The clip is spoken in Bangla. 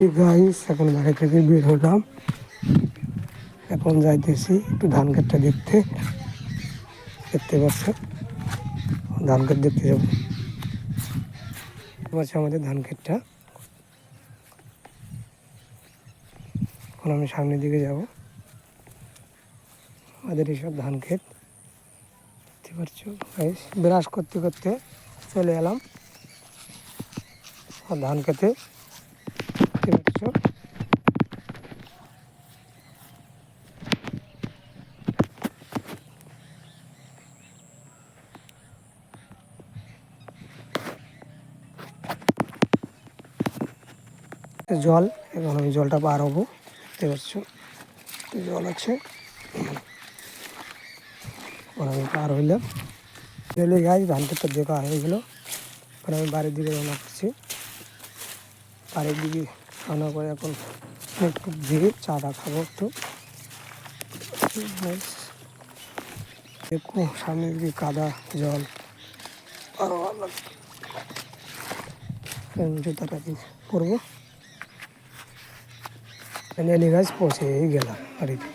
গাইস এখন বাড়ি থেকে বের হলাম। এখন যাইতেছি একটু ধান ক্ষেতটা দেখতে। দেখতে পাচ্ছেন? ধান ক্ষেত দেখতে যাব। পাচ্ছে আমাদের ধান ক্ষেতটা এখন আমি সামনের দিকে যাব। আমাদের এইসব ধান ক্ষেত। দেখতে পাচ্ছ? গাইস বিরাস করতে করতে চলে এলাম। ধান খেতে দেখতে পাচ্ছ? জল, এখন আমি জলটা পার হব। দেখতে পাচ্ছ? জল আছে। আমি পার হইলাম। চলে গাছ ধান ক্ষেতটা দেখা হয়ে গেলো। আমি বাড়ির দিকে রওনা করছি। বাড়ির দিকে রওনা করে এখন একটু দিয়ে চাটা খাব একটু। দেখো সামনের দিকে কাদা জল। আরও জুতাটা পরবো? নেলি গাছ পৌঁছে গেলাম বাড়িতে।